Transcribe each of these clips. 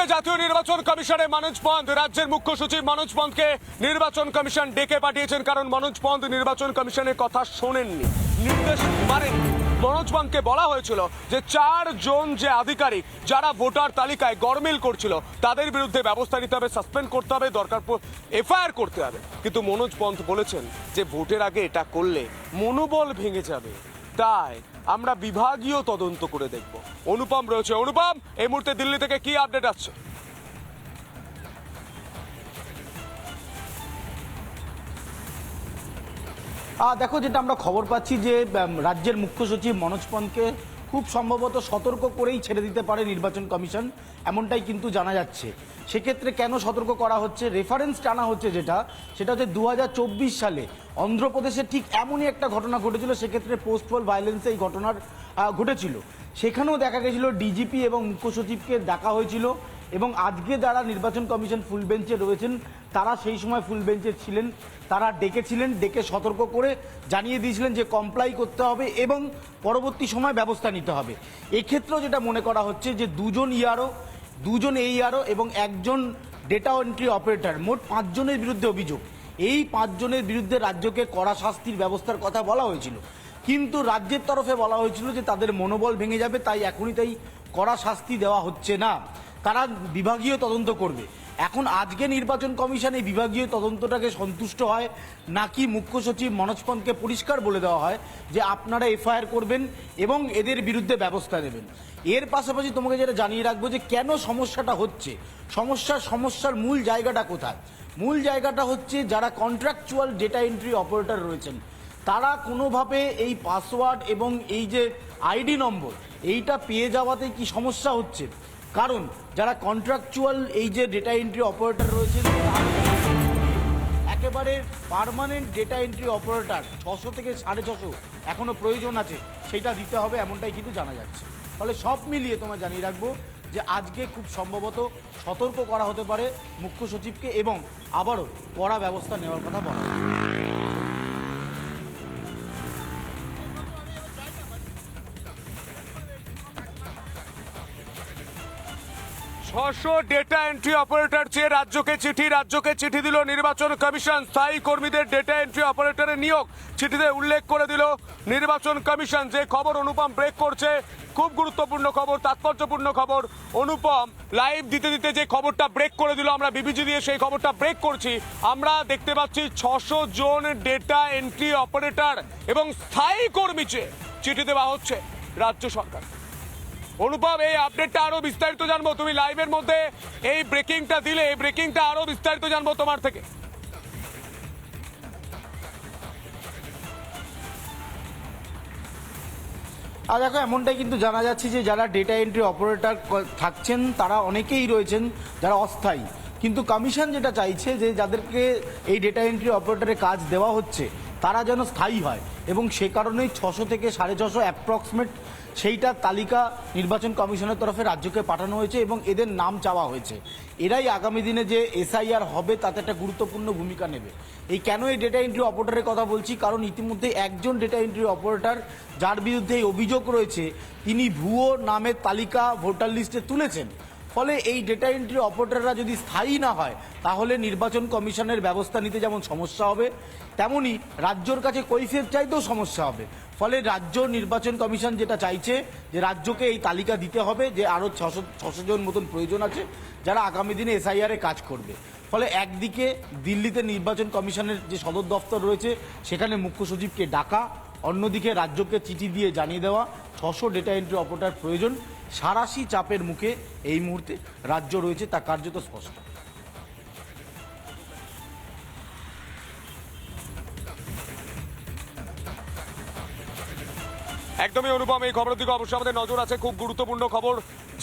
মুহূর্তে জাতীয় নির্বাচন কমিশনে মনোজ পন্থ। রাজ্যের মুখ্য সচিব মনোজ পন্থকে নির্বাচন কমিশন ডেকে পাঠিয়েছেন কারণ মনোজ পন্থ নির্বাচন কমিশনের কথা শোনেননি, নির্দেশ মানেননি মনোজ পন্থকে বলা হয়েছিল যে চার জন যে আধিকারিক যারা ভোটার তালিকায় গরমিল করছিল, তাদের বিরুদ্ধে ব্যবস্থা নিতে হবে, সাসপেন্ড করতে হবে, দরকার এফআইআর করতে হবে। কিন্তু মনোজ পন্থ বলেছেন যে ভোটের আগে এটা করলে মনোবল ভেঙে যাবে। তাই আমরা বিভাগীয় তদন্ত করে দেখব। অনুপম রয়েছে। অনুপম, এই মুহূর্তে দিল্লি থেকে কি আপডেট আসছে? দেখো, যেটা আমরা খবর পাচ্ছি যে রাজ্যের মুখ্য সচিব মনোজ পন্থকে খুব সম্ভবত সতর্ক করেই ছেড়ে দিতে পারে নির্বাচন কমিশন, এমনটাই কিন্তু জানা যাচ্ছে। সেক্ষেত্রে কেন সতর্ক করা হচ্ছে? রেফারেন্স টানা হচ্ছে যেটা, সেটা হচ্ছে দু হাজার চব্বিশ সালে অন্ধ্রপ্রদেশে ঠিক এমনই একটা ঘটনা ঘটেছিল, সেক্ষেত্রে পোস্টপল ভায়োলেন্সে এই ঘটনার ঘটেছিল। সেখানেও দেখা গেছিল ডিজিপি এবং মুখ্য সচিবকে ডাকা হয়েছিল। এবং আজকে যারা নির্বাচন কমিশন ফুল বেঞ্চে রয়েছেন, তারা সেই সময় ফুল বেঞ্চে ছিলেন। তারা ডেকেছিলেন ডেকে সতর্ক করে জানিয়ে দিয়েছিলেন যে কমপ্লাই করতে হবে এবং পরবর্তী সময় ব্যবস্থা নিতে হবে। এক্ষেত্রেও যেটা মনে করা হচ্ছে যে দুজন ইয়ারও দুজন এই এইআরও এবং একজন ডেটা এন্ট্রি অপারেটর মোট পাঁচজনের বিরুদ্ধে অভিযোগ। এই পাঁচজনের বিরুদ্ধে রাজ্যকে কড়া শাস্তির ব্যবস্থার কথা বলা হয়েছিল। কিন্তু রাজ্যের তরফে বলা হয়েছিল যে তাদের মনোবল ভেঙে যাবে, তাই এখনই তাই কড়া শাস্তি দেওয়া হচ্ছে না। তারা বিভাগীয় তদন্ত করবে? এখন আজকে নির্বাচন কমিশন এই বিভাগীয় তদন্তটাকে সন্তুষ্ট হয়, নাকি মুখ্য সচিব মনোজ পন্তকে পরিষ্কার বলে দেওয়া হয় যে আপনারা এফআইআর করবেন এবং এদের বিরুদ্ধে ব্যবস্থা নেবেন? এর পাশাপাশি তোমাকে যেটা জানিয়ে রাখব যে কেন সমস্যাটা হচ্ছে? সমস্যার সমস্যার মূল জায়গাটা কোথায়? মূল জায়গাটা হচ্ছে যারা কন্ট্রাকচুয়াল ডেটা এন্ট্রি অপারেটর রয়েছেন, তারা কোনোভাবে এই পাসওয়ার্ড এবং এই যে আইডি নম্বর, এইটা পেয়ে যাওয়াতে কি সমস্যা হচ্ছে? কারণ যারা কন্ট্রাকচুয়াল এই যে ডেটা এন্ট্রি অপারেটর রয়েছেন তারা একেবারে পার্মানেন্ট ডেটা এন্ট্রি অপারেটর ছশো থেকে সাড়ে ছশো এখনও প্রয়োজন আছে, সেটা দিতে হবে এমনটাই কিন্তু জানা যাচ্ছে। ফলে সব মিলিয়ে তোমায় জানিয়ে রাখব যে আজকে খুব সম্ভবত সতর্ক করা হতে পারে মুখ্য সচিবকে এবং আবারও কড়া ব্যবস্থা নেওয়ার কথা বলা ছশো ডেটা এন্ট্রি অপারেটর চেয়ে রাজ্যকে চিঠি রাজ্যকে চিঠি দিল নির্বাচন কমিশন। স্থায়ী কর্মীদের ডেটা এন্ট্রি অপারেটরের নিয়োগ চিঠিতে উল্লেখ করে দিল নির্বাচন কমিশন। যে খবর অনুপম ব্রেক করছে, খুব গুরুত্বপূর্ণ খবর, তাৎপর্যপূর্ণ খবর। অনুপম লাইভ দিতে দিতে যে খবরটা ব্রেক করে দিল, আমরা বিবিজি দিয়ে সেই খবরটা ব্রেক করছি। আমরা দেখতে পাচ্ছি ছশো জন ডেটা এন্ট্রি অপারেটর এবং স্থায়ী কর্মী চেয়ে চিঠি দেওয়া হচ্ছে রাজ্য সরকার। অনুপম, এই আপডেটটা আরও বিস্তারিত জানব। তুমি লাইভের মধ্যে এই ব্রেকিংটা দিলে, এই ব্রেকিংটা আরও বিস্তারিত জানব তোমার থেকে। আর দেখো, এমনটাই কিন্তু জানা যাচ্ছে যে যারা ডেটা এন্ট্রি অপারেটর থাকছেন, তারা অনেকেই রয়েছেন যারা অস্থায়ী। কিন্তু কমিশন যেটা চাইছে যে যাদেরকে এই ডেটা এন্ট্রি অপারেটরের কাজ দেওয়া হচ্ছে তারা যেন স্থায়ী হয়। এবং সে কারণেই ছশো থেকে সাড়ে ছশো অ্যাপ্রক্সিমেট সেইটার তালিকা নির্বাচন কমিশনের তরফে রাজ্যকে পাঠানো হয়েছে এবং এদের নাম চাওয়া হয়েছে। এরাই আগামী দিনে যে এসআইআর হবে, তাতে একটা গুরুত্বপূর্ণ ভূমিকা নেবে। এই কেন এই ডেটা এন্ট্রি অপারেটরের কথা বলছি? কারণ ইতিমধ্যে একজন ডেটা এন্ট্রি অপারেটর যার বিরুদ্ধে এই অভিযোগ রয়েছে, তিনি ভুয়ো নামের তালিকা ভোটার লিস্টে তুলেছেন। ফলে এই ডেটা এন্ট্রি অপারেটররা যদি স্থায়ী না হয়, তাহলে নির্বাচন কমিশনের ব্যবস্থা নিতে যেমন সমস্যা হবে, তেমনি রাজ্যর কাছে কৈফিয়ত চাইতেও সমস্যা হবে। ফলে রাজ্য নির্বাচন কমিশন যেটা চাইছে, যে রাজ্যকে এই তালিকা দিতে হবে যে আরও ছশো ছশো জন মতন প্রয়োজন আছে, যারা আগামী দিনে এসআইআরে কাজ করবে। ফলে একদিকে দিল্লিতে নির্বাচন কমিশনের যে সদর দফতর রয়েছে, সেখানে মুখ্য সচিবকে ডাকা, অন্যদিকে রাজ্যকে চিঠি দিয়ে জানিয়ে দেওয়া, ছশো ডেটা এন্ট্রি অপারেটার প্রয়োজন। সারাশি চাপের মুখে এই মুহূর্তে রাজ্য রয়েছে, তা কার্যত স্পষ্ট। একদমই অনুপম, এই খবরের দিকে অবশ্যই আমাদের নজর আছে। খুব গুরুত্বপূর্ণ খবর,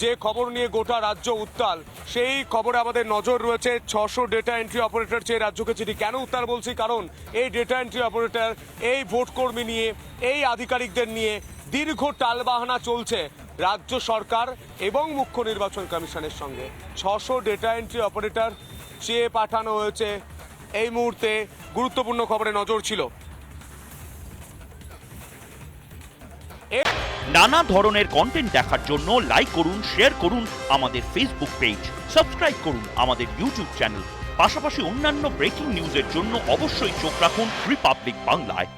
যে খবর নিয়ে গোটা রাজ্য উত্তাল, সেই খবরে আমাদের নজর রয়েছে ছশো ডেটা এন্ট্রি অপারেটর চেয়ে রাজ্যকে চিঠি কেন উত্তাল বলছি, কারণ এই ডেটা এন্ট্রি অপারেটর এই ভোট কর্মী নিয়ে, এই আধিকারিকদের নিয়ে দীর্ঘ টালবাহানা চলছে। রাজ্য সরকার এবং মুখ্য নির্বাচন কমিশনের সঙ্গে। ছশো ডেটা এন্ট্রি অপারেটর চেয়ে পাঠানো হয়েছে, এই মুহূর্তে গুরুত্বপূর্ণ খবরে নজর ছিল। নানা ধরনের কন্টেন্ট দেখার জন্য লাইক করুন শেয়ার করুন আমাদের ফেসবুক পেজ সাবস্ক্রাইব করুন আমাদের ইউটিউব চ্যানেল পাশাপাশি অন্যান্য ব্রেকিং নিউজের জন্য অবশ্যই চোখ রাখুন রিপাবলিক বাংলায়